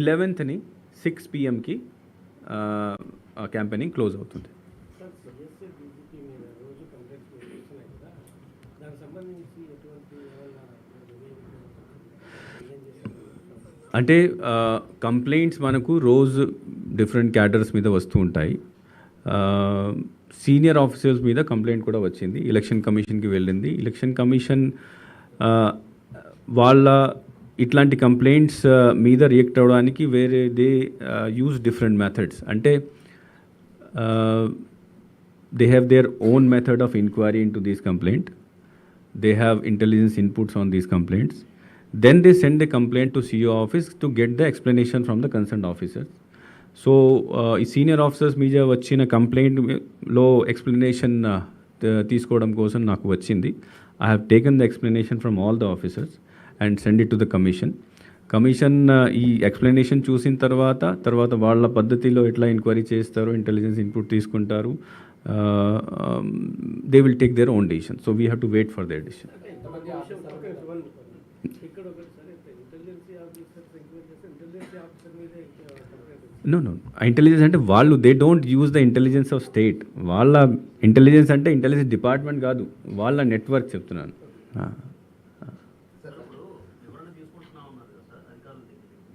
ఇలెవెన్త్ని six పిఎంకి campaigning close అవుతుంది. అంటే కంప్లైంట్స్ మనకు రోజు డిఫరెంట్ క్యాడర్స్ మీద వస్తూ ఉంటాయి. సీనియర్ ఆఫీసర్స్ మీద కంప్లైంట్ కూడా వచ్చింది. ఎలక్షన్ కమిషన్కి వెళ్ళింది. ఎలక్షన్ కమిషన్ వాళ్ళ ఇట్లాంటి కంప్లైంట్స్ మీద రియాక్ట్ అవ్వడానికి వేరే దే యూజ్ డిఫరెంట్ మెథడ్స్. అంటే they have their own method of inquiry in to these complaint they have intelligence inputs on these complaints then they send the complaint to CEO office to get the explanation from the concern officers so ఈ senior officers మీద వచ్చిన కంప్లైంట్లో explanation తీసుకోవడం కోసం నాకు వచ్చింది. I have taken the explanation from all the officers and send it to the commission commission ఈ explanation చూసిన తర్వాత తర్వాత వాళ్ళ పద్ధతిలో ఎట్లా ఎంక్వైరీ చేస్తారు ఇంటెలిజెన్స్ ఇన్పుట్ తీసుకుంటారు. They will take their own decision so we have to wait for their decision no no intelligence అంటే వాళ్ళు they don't use the intelligence of state వాళ్ళ ఇంటెలిజెన్స్ అంటే ఇంటెలిజెన్స్ డిపార్ట్మెంట్ కాదు. వాళ్ళ నెట్వర్క్ చెప్తున్నాను.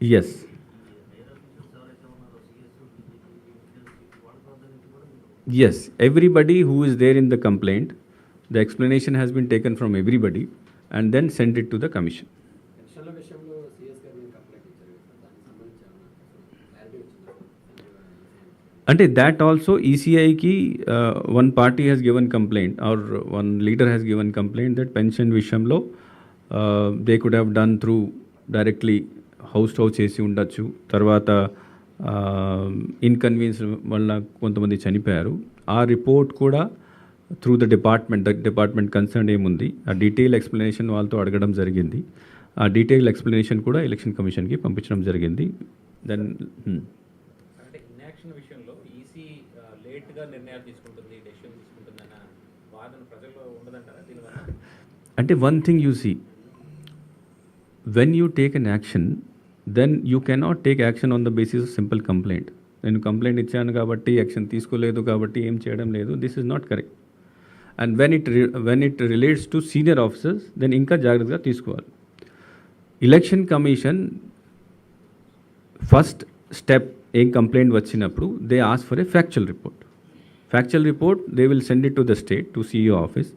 Yes yes everybody who is there in the complaint the explanation has been taken from everybody and then sent it to the commission. ఎలక్షన్ల విషయంలో CS గారి మీద complaint ఇచ్చారు కదా సార్ దానికి సంబంధించి ఏమన్నా క్లారిటీ వచ్చిందా అంటే that also ఈసీఐకి one party has given complaint or one leader has given complaint that pension విషయంలో they could have done through directly house house చేసి ఉండొచ్చు. తర్వాత ఇన్కన్వీనియన్స్ వల్ల కొంతమంది చనిపోయారు. ఆ రిపోర్ట్ కూడా through the department the department concern ఏముంది? ఆ డీటెయిల్ ఎక్స్ప్లెనేషన్ వాళ్ళతో అడగడం జరిగింది. ఆ డీటెయిల్ ఎక్స్ప్లెనేషన్ కూడా ఎలక్షన్ కమిషన్కి పంపించడం జరిగింది. దెన్ అంటే ఇన్యాక్షన్ విషయంలో ఈసీ లేట్గా నిర్ణయాలు తీసుకుంటుంది డెసిషన్ తీసుకుంటుందన్న వాదన ప్రజల్లో ఉండదంటారా? దీనివల్ల అంటే one thing you see. When you take an action then you cannot take action on the basis of simple complaint నేను కంప్లైంట్ ఇచ్చాను కాబట్టి యాక్షన్ తీసుకోలేదు కాబట్టి ఏం చేయడం లేదు this is not correct and when it when it relates to senior officers then ఇంకా జాగ్రత్తగా తీసుకోవాలి. ఎలక్షన్ కమిషన్ ఫస్ట్ స్టెప్ ఏం కంప్లైంట్ వచ్చినప్పుడు they ask for a factual report factual report they will send it to the state to CEO office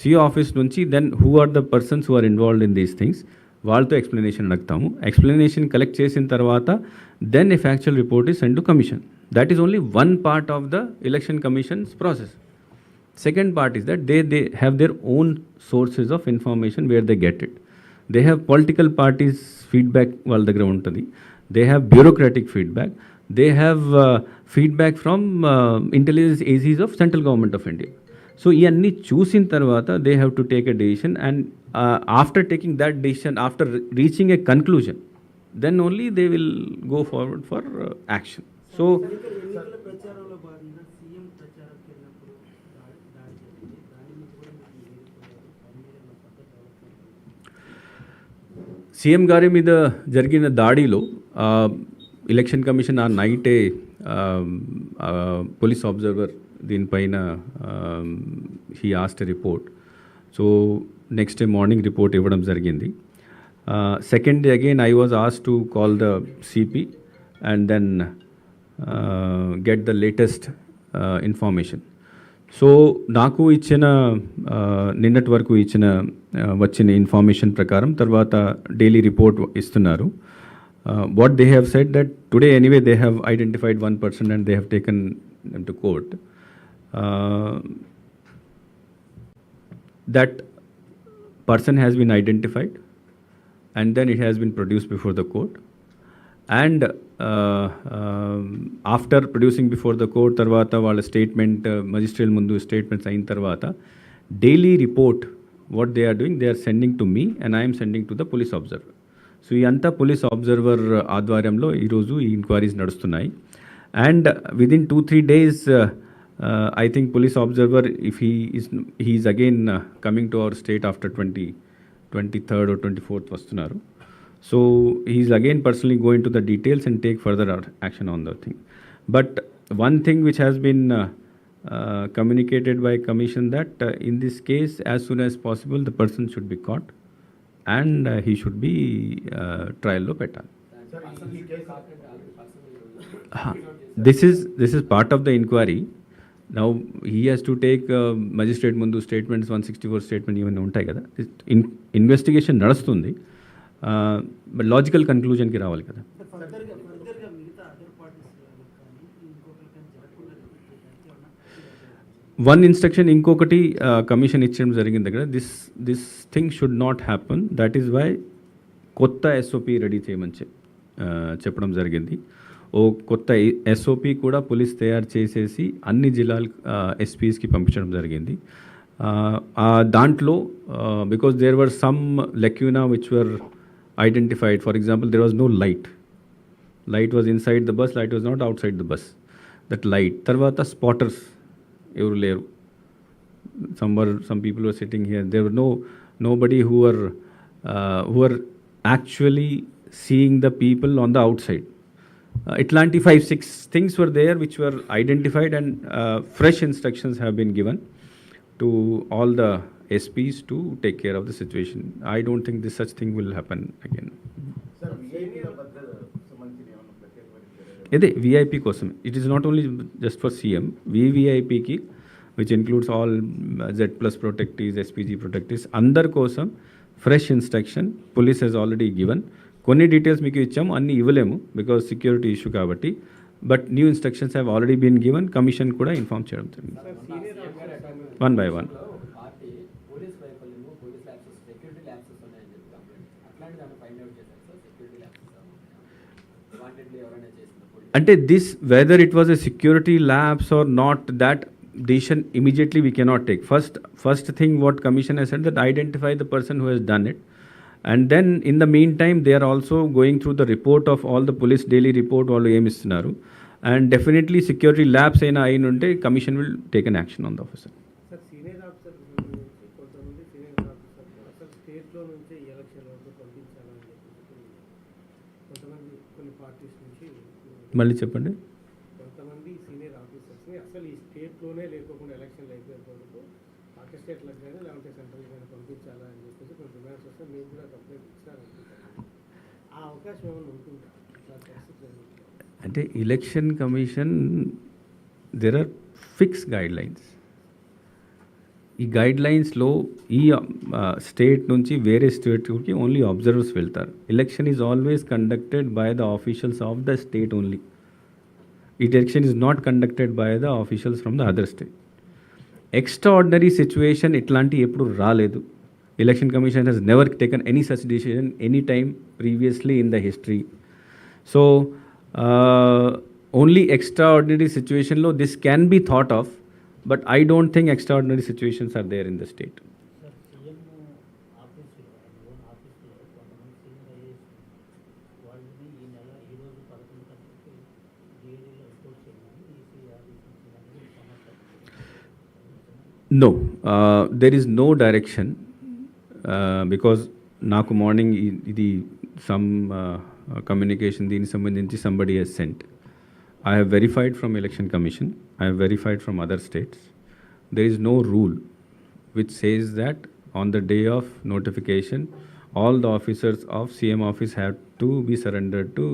CEO office నుంచి then who are the persons who are involved in these things వాళ్ళతో explanation అడుగుతాము. Explanation collect చేసిన తర్వాత then a factual report is send to commission that is only one part of the election commission's process second part is that they they have their own sources of information where they get it they have political parties feedback వాళ్ళ దగ్గర ఉంటుంది. They have bureaucratic feedback they have feedback from intelligence ages of central government of India so ఇవన్నీ చూసిన తర్వాత they have to take a decision and after taking that decision after reaching a conclusion then only they will go forward for action so ఎన్నికల ప్రచారంలో భాగంగా CM ప్రచారం వెళ్ళినప్పుడు దాడి దాడి జరిగింది దాని నుంచి కూడా మీకు ఎదుర్కొన్నారు దాని మీద ఏమైనా పద్ధతి అవసరం సీఎం గారి మీద జరిగిన దాడిలో ఆ, ఎలక్షన్ కమిషన్ ఆ నైటే ఆ, ఆ, పోలీస్ అబ్జర్వర్ దీనిపైన he asked report so next day morning report ఇవ్వడం జరిగింది. Second day again I was as to call the CP and then get the latest information so నాకు ఇచ్చిన నిన్నటి వరకు ఇచ్చిన వచ్చిన ఇన్ఫర్మేషన్ ప్రకారం తర్వాత డైలీ రిపోర్ట్ ఇస్తున్నారు. What they have said that today anyway they have identified one person and they have taken to court that person has been identified and then it has been produced before the court. And after producing before the court తర్వాత వాళ్ళ statement magistrate ముందు statements అయిన తర్వాత daily report what they are doing they are sending to me and I'm sending to the police observer so ఈ అంతా police observer ఆధ్వర్యంలో ఈరోజు ఈ ఎంక్వైరీస్ నడుస్తున్నాయి. And within two three days uh, I think police observer, if he is he is again uh, coming to our state after 20, 23rd or 24th Vastunaru. So he is again personally going to the details and take further action on the thing. But one thing which has been uh, uh, communicated by commission that uh, in this case, as soon as possible, the person should be caught and uh, he should be uh, trial lo petal. This is this is part of the inquiry. Now he has to take magistrate uh, ముందు statements one sixty four statement ఇవన్నీ ఉంటాయి కదా. Investigation నడుస్తుంది. But logical కన్క్లూజన్కి రావాలి కదా. One instruction ఇంకొకటి commission ఇచ్చడం జరిగింది దగ్గర this this thing should not happen that is why కొత్త ఎస్ఓపి రెడీ చేయమని ఆ, చెప్పడం జరిగింది. ఓ కొత్త ఎస్ఓపి కూడా పోలీస్ తయారు చేసేసి అన్ని జిల్లాల ఎస్పీస్కి పంపించడం జరిగింది. దాంట్లో because there were some lacuna which were identified for example there was no light light was inside the bus light was not outside the bus that light తర్వాత స్పాటర్స్ ఎవరు లేరు. Some were some people are sitting here there no nobody who are who are actually seeing the people on the outside uh, itlanti five six things were there which were identified and uh, fresh instructions have been given to all the sps to take care of the situation i don't think this such thing will happen again sir విఐపీల భద్రత సంబంధించిన ఏమన్నా ప్రత్యేకమైన చర్యలు? ఇదే VIP కోసం it is not only just for CM వివిఐపికి which includes all Z plus protectees SPG protectees అందరి కోసం fresh instruction police has already given కొన్ని డీటెయిల్స్ మీకు ఇచ్చాము అన్ని ఇవ్వలేము బికాజ్ సెక్యూరిటీ ఇష్యూ కాబట్టి. But new instructions have already been given commission కూడా inform చేయడం జరిగింది. వన్ బై వన్ అంటే this whether it was a security lapse or not that decision immediately we cannot take. First first thing what commission has said that identify the person who has done and then in the meantime they are also going through the report of all the police daily report వాళ్ళు ఏమిస్తున్నారు and definitely security lapse అయినా అయిన ఉంటే commission will take an action on the officer మళ్ళీ చెప్పండి. అంటే election commission there are fix guidelines ఈ గైడ్ లైన్స్లో ఈ స్టేట్ నుంచి వేరే స్టేట్కి ఓన్లీ అబ్జర్వర్స్ వెళ్తారు. Election is always conducted by the officials of the state only ఈ election is not conducted by the officials from the other state extraordinary situation ఇట్లాంటి ఎప్పుడు రాలేదు. Election Commission has never taken any such decision any time previously in the history. So uh, only extraordinary situation law this can be thought of, but I don't think extraordinary situations are there in the state. No, uh, there is no direction Uh, because నాకు morning ఇది some communication uh, దీనికి సంబంధించి somebody he's sent I have verified from election commission I have verified from other states there is no rule which says that on the day of notification, all the officers of CM office have to be surrender to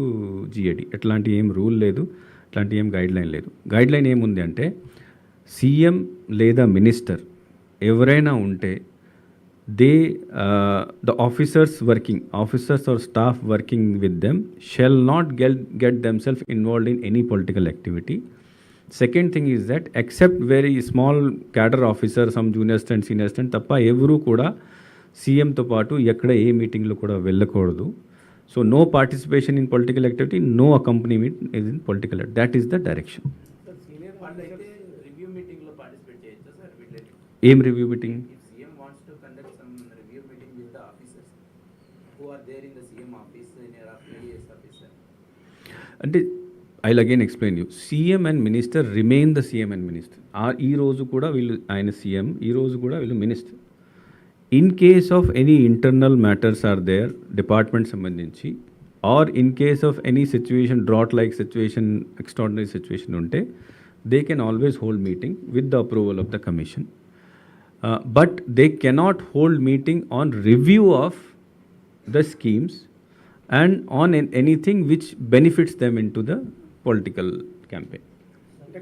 GAD ఎట్లాంటి ఏం rule లేదు. అట్లాంటి ఏం guideline లేదు. Guideline ఏముంది అంటే CM లేదా minister ఎవరైనా ఉంటే they the officers working officers or staff working with them shall not get get themself involved in any political activity second thing is that except very small cadre officer some junior assistant senior assistant తప్ప ఎవరూ కూడా సీఎంతో పాటు ఎక్కడ ఏ మీటింగ్లో కూడా వెళ్ళకూడదు. So no participation in political activity no accompaniment is in political that is the direction ఏం review meeting if CM wants to conduct some review meeting with the officers who are there in the CM office near of IAS officer అంటే I again explain you CM and minister remain the CM and minister ఆ ఈ రోజు కూడా వీళ్ళు ఆయన CM ఈ రోజు కూడా వీళ్ళు minister in case of any internal matters or their department సంబంధించి or in case of any situation drought like situation extraordinary situation ఉంటే they can always hold meeting with the approval of the commission but they cannot hold meeting on review of the schemes and on an- anything which benefits them into the political campaign. అంటే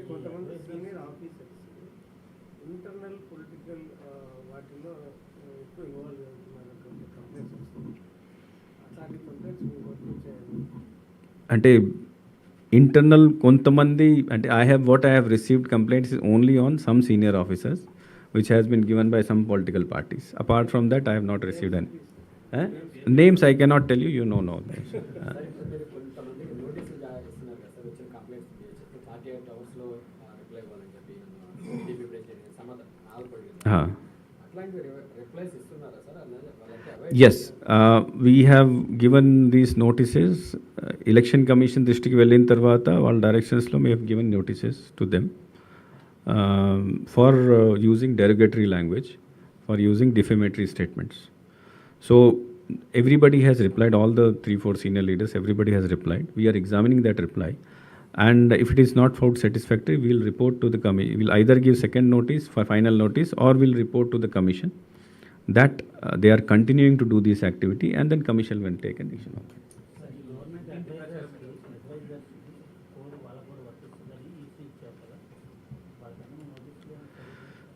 internal political అంటే internal కొంతమంది అంటే I have what I have received complaints only on some senior officers which has been given by some political parties apart from that I have not received an names I cannot tell you you know no names sir ఇప్పుడు మీరు కొంతమందికి నోటీసులు జా- ఇస్తున్నారు కదా sir వచ్చిన complaints forty eight అవర్స్లో reply ఇవ్వాలని చెప్పి టీడీపీ ప్రెసిడెంట్ సమాధానం ఆల్పడి అట్లాంటి రిప్లైస్ ఇస్తున్నారా సార్ అలాగే వాళ్ళకి avoid Yes, చేయాలి. uh, we have given these notices. Uh, Election Commission దృష్టికి వెళ్ళిన తర్వాత వాళ్ళ డైరెక్షన్స్లో we have given notices to them um, for uh, using derogatory language, for using defamatory statements. So everybody has replied, all the three, four senior leaders, everybody has replied. We are examining that reply. And if it is not found satisfactory, we'll report to the committee. We'll either give second notice for final notice or we'll report to the commission that uh, they are continuing to do this activity and then commission will take an action on it. Sir ఈ government అడ్వైజర్స్కి అడ్వైజర్స్కి code వాళ్ళకు కూడా వర్తిస్తుందని EC ఇచ్చారు కదా వాళ్ళకన్నా నోటీసులు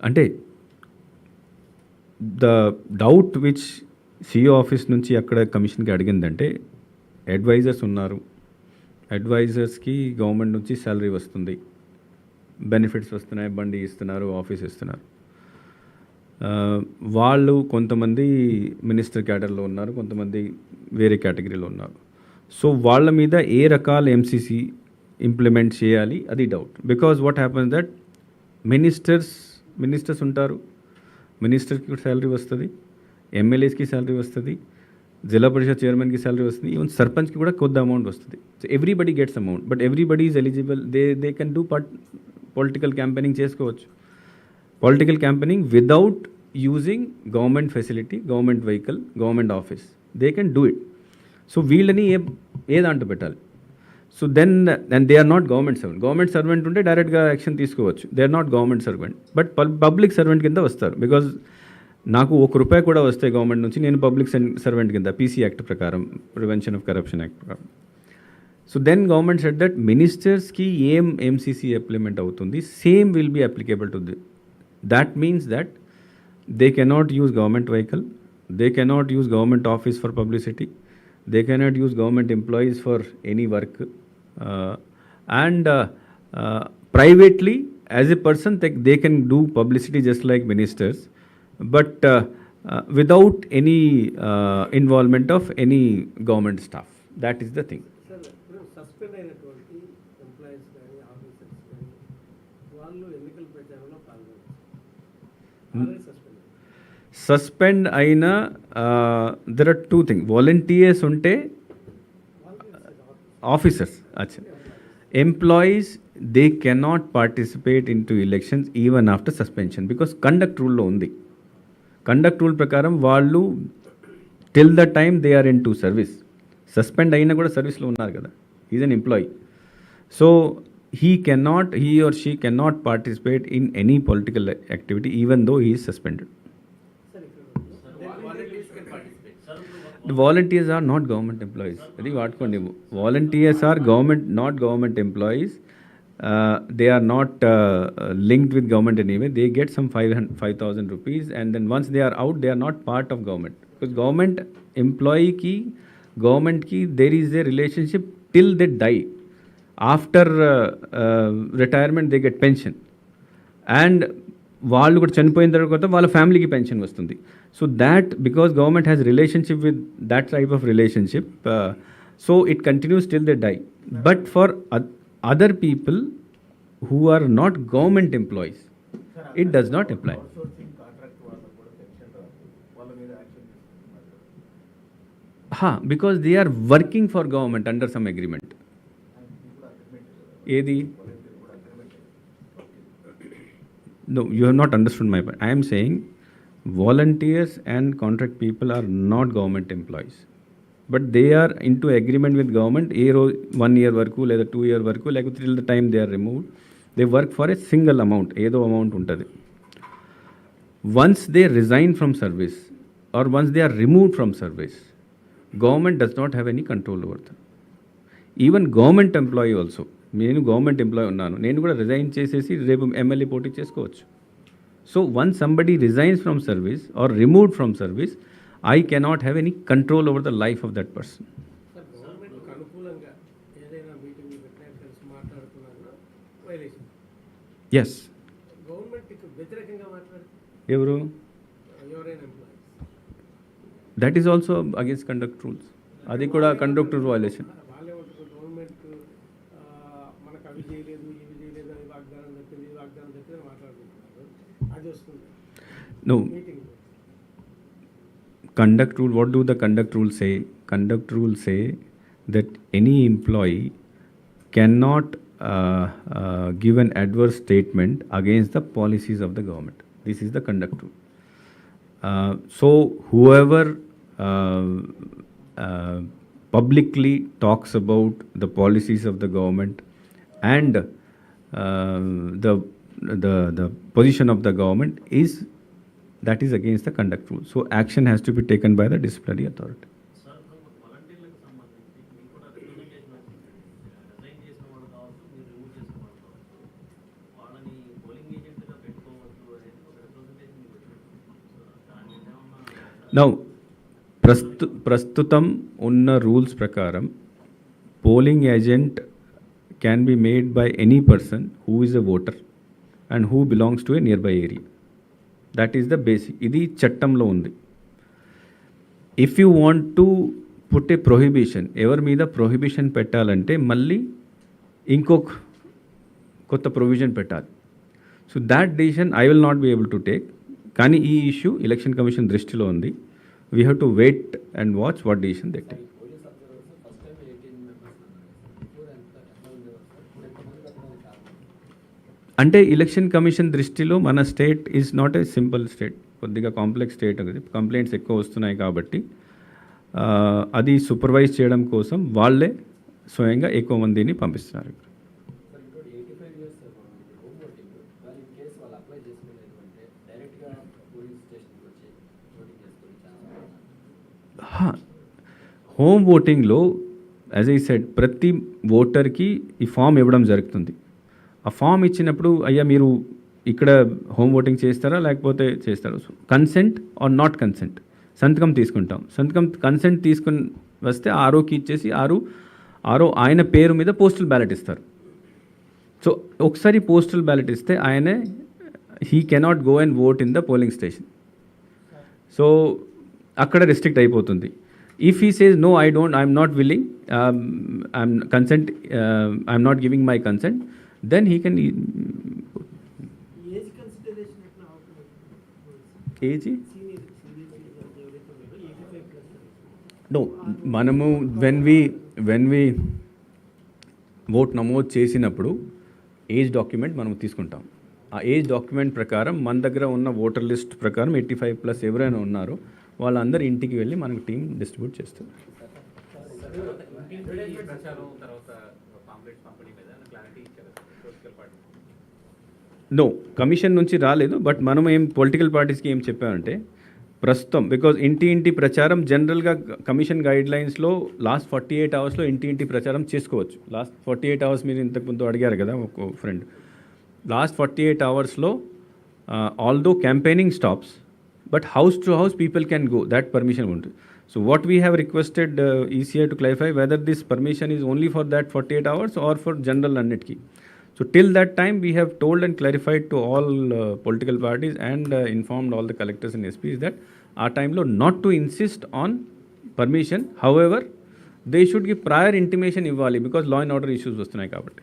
అంటే the doubt which CEO office నుంచి అక్కడ కమిషన్కి అడిగిందంటే అడ్వైజర్స్ ఉన్నారు. అడ్వైజర్స్కి గవర్నమెంట్ నుంచి శాలరీ వస్తుంది. బెనిఫిట్స్ వస్తున్నాయి. బండి ఇస్తున్నారు. ఆఫీస్ ఇస్తున్నారు. వాళ్ళు కొంతమంది మినిస్టర్ క్యాటర్లో ఉన్నారు. కొంతమంది వేరే కేటగిరీలో ఉన్నారు. సో వాళ్ళ మీద ఏ రకాల ఎంసీసీ ఇంప్లిమెంట్ చేయాలి? అది doubt because what happens that ministers ministers ఉంటారు. మినిస్టర్కి శాలరీ వస్తుంది. ఎమ్మెల్యేస్కి శాలరీ వస్తుంది జిల్లా పరిషత్ చైర్మన్కి శాలరీ వస్తుంది ఈవెన్ సర్పంచ్కి కూడా కొద్ది అమౌంట్ వస్తుంది. So everybody gets amount but everybody is eligible they they can do put political campaigning చేసుకోవచ్చు. Political campaigning without using government facility government vehicle government office they can do it so వీళ్ళని ఏ ఏ దాంట్లో పెట్టాలి? So then and they are not government servant government servant ఉంటే డైరెక్ట్గా action తీసుకోవచ్చు. They are not government servant but public servant కింద వస్తారు. బికాజ్ నాకు ఒక రూపాయి కూడా వస్తే గవర్నమెంట్ నుంచి నేను పబ్లిక్ సర్వెంట్ కింద పీసీ యాక్ట్ ప్రకారం ప్రివెన్షన్ ఆఫ్ కరప్షన్ యాక్ట్ ప్రకారం. So then government said that మినిస్టర్స్కి ఏం ఎంసీసీ అప్లిమెంట్ అవుతుంది same will be applicable to the that means that they cannot use government vehicle they cannot use government office for publicity they cannot use government employees for any work and privately as a person they can do publicity just like ministers but without any involvement of any government staff that is the thing sir ఇప్పుడు suspend అయినటువంటి employees కానీ officers కానీ వాళ్ళు ఎన్నికల ప్రచారంలో పాల్గొన్నారు already suspend suspend అయిన there are two thing volunteers ఉంటే ఆఫీసర్స్ అచ్చా. Employees they cannot participate in to elections even after suspension because conduct రూల్లో ఉంది. కండక్ట్ రూల్ ప్రకారం వాళ్ళు till the time they are in to service suspend అయినా కూడా సర్వీస్లో ఉన్నారు కదా. Is an employee so he cannot he or she cannot participate in any political activity even though he suspended volunteers are not government employees అది వాడుకోండి volunteers are government not government employees they are not linked with government anyway they get some five hundred five thousand rupees and then once they are out they are not part of government because government ఎంప్లాయీకి గవర్నమెంట్కి there is a relationship till they die after retirement they get pension and వాళ్ళు కూడా చనిపోయిన తర్వాత వాళ్ళ ఫ్యామిలీకి pension వస్తుంది. So that because government has relationship with that type of relationship so it continues till they die but for other people who are not government employees. It does not apply. Ha, because they are working for government under some agreement. A D. No, you have not understood my point. I am saying volunteers and contract people are not government employees. But they are in to agreement with government ఏ రోజు one year వరకు లేదా two year వరకు లేకపోతే till the time they are removed they work for a single amount ఏదో amount ఉంటుంది. Once they resign from service or once they are removed from service government does not have any control over them. Even government employee also నేను government employee ఉన్నాను నేను కూడా resign చేసేసి రేపు MLA పోటీ చేసుకోవచ్చు. So one somebody resigns from service or removed from service I cannot have any control over the life of that person sir గవర్నమెంట్కి అనుకూలంగా ఏదైనా మీటింగ్ పెట్టినా కలిసి మాట్లాడుతున్నా వైలేషన్ ఎస్ గవర్నమెంట్కి వ్యతిరేకంగా మాట్లాడితే ఎవరు? ఎవరైనా employees that is also against conduct rules అది కూడా కండక్ట్ రూల్ వైలేషన్ వాళ్ళే conduct rule what do the conduct rules say? Conduct rules say that any employee cannot uh, uh, give an adverse statement against the policies of the government. This is the conduct rule. Uh, so whoever uh, uh, publicly talks about the policies of the government and uh, the the the position of the government is that is against the conduct rule. So action has to be taken by the disciplinary authority. Sir వాలంటీర్లకు సంబంధించి మీకు కూడా representation వచ్చింది resign చేసిన వాళ్ళు కావచ్చు మీరు remove చేసిన వాళ్ళు కావచ్చు వాళ్ళని పోలింగ్ ఏజెంట్గా పెట్టుకోవచ్చు అనేది ఒక రిప్రజెంటేషన్ మీకు వచ్చింది సో దాని మీద ఏమన్నా Now, ప్రస్తు ప్రస్తుతం ఉన్న రూల్స్ ప్రకారం polling agent can be made by any person who is a voter and who belongs to a nearby area that is the basic ఇది చట్టంలో ఉంది. If you want to put a prohibition ఎవరి మీద prohibition పెట్టాలంటే మళ్ళీ ఇంకొక కొత్త provision పెట్టాలి. So that decision I will not be able to take కానీ ఈ ఇష్యూ ఎలక్షన్ కమిషన్ దృష్టిలో ఉంది. We have to wait and watch what decision they take అంటే ఎలక్షన్ కమిషన్ దృష్టిలో మన state is not a simple state కొద్దిగా complex state అది. Complaints ఎక్కువ వస్తున్నాయి కాబట్టి అది సూపర్వైజ్ చేయడం కోసం వాళ్ళే స్వయంగా ఎక్కువ మందిని పంపిస్తున్నారు హోమ్ హోమ్ ఓటింగ్లో యాజ్ ఐ సెడ్ ప్రతి ఓటర్కి ఈ ఫామ్ ఇవ్వడం జరుగుతుంది. ఆ ఫామ్ ఇచ్చినప్పుడు అయ్యా మీరు ఇక్కడ హోమ్ ఓటింగ్ చేస్తారా? లేకపోతే చేస్తారా? కన్సెంట్ ఆర్ నాట్ కన్సెంట్ సంతకం తీసుకుంటాం. సంతకం కన్సెంట్ తీసుకుని వస్తే ఆరోకి ఇచ్చేసి ఆరు ఆరో ఆయన పేరు మీద పోస్టల్ బ్యాలెట్ ఇస్తారు. సో ఒకసారి పోస్టల్ బ్యాలెట్ ఇస్తే ఆయనే he cannot go and vote in the polling station so అక్కడ రిస్ట్రిక్ట్ అయిపోతుంది. If he says no I don't I'm not willing I'm consent I'm not giving my consent then he can age no మనము when we when we vote నమోదు చేసినప్పుడు age document మనం తీసుకుంటాం. ఆ age document ప్రకారం మన దగ్గర ఉన్న ఓటర్ లిస్ట్ ప్రకారం ఎయిటీ ఫైవ్ ప్లస్ ఎవరైనా ఉన్నారో వాళ్ళందరూ ఇంటికి వెళ్ళి మనకు టీం డిస్ట్రిబ్యూట్ చేస్తారు. ప్రచారం తర్వాత నో కమిషన్ నుంచి రాలేదు బట్ మనం ఏం పొలిటికల్ పార్టీస్కి ఏం చెప్పామంటే ప్రస్తుతం బికాజ్ ఇంటి ఇంటి ప్రచారం జనరల్గా కమిషన్ గైడ్ లైన్స్లో లాస్ట్ ఫార్టీ ఎయిట్ అవర్స్లో ఇంటి ఇంటి ప్రచారం చేసుకోవచ్చు. లాస్ట్ ఫార్టీ ఎయిట్ అవర్స్ మీరు ఇంతకుముందు అడిగారు కదా ఒక ఫ్రెండ్ లాస్ట్ ఫార్టీ ఎయిట్ అవర్స్లో although campaigning stops but house to house people can go that permission ఉంటుంది so what we have requested ECI to clarify whether this permission is only for that forty eight hours or for general అన్నిటికీ So till that time, we have told and clarified to all uh, political parties and uh, informed all the collectors and SPs that our time lo not to insist on permission. However, they should give prior intimation ఇవ్వాలి because law and order issues వస్తున్నాయి కాబట్టి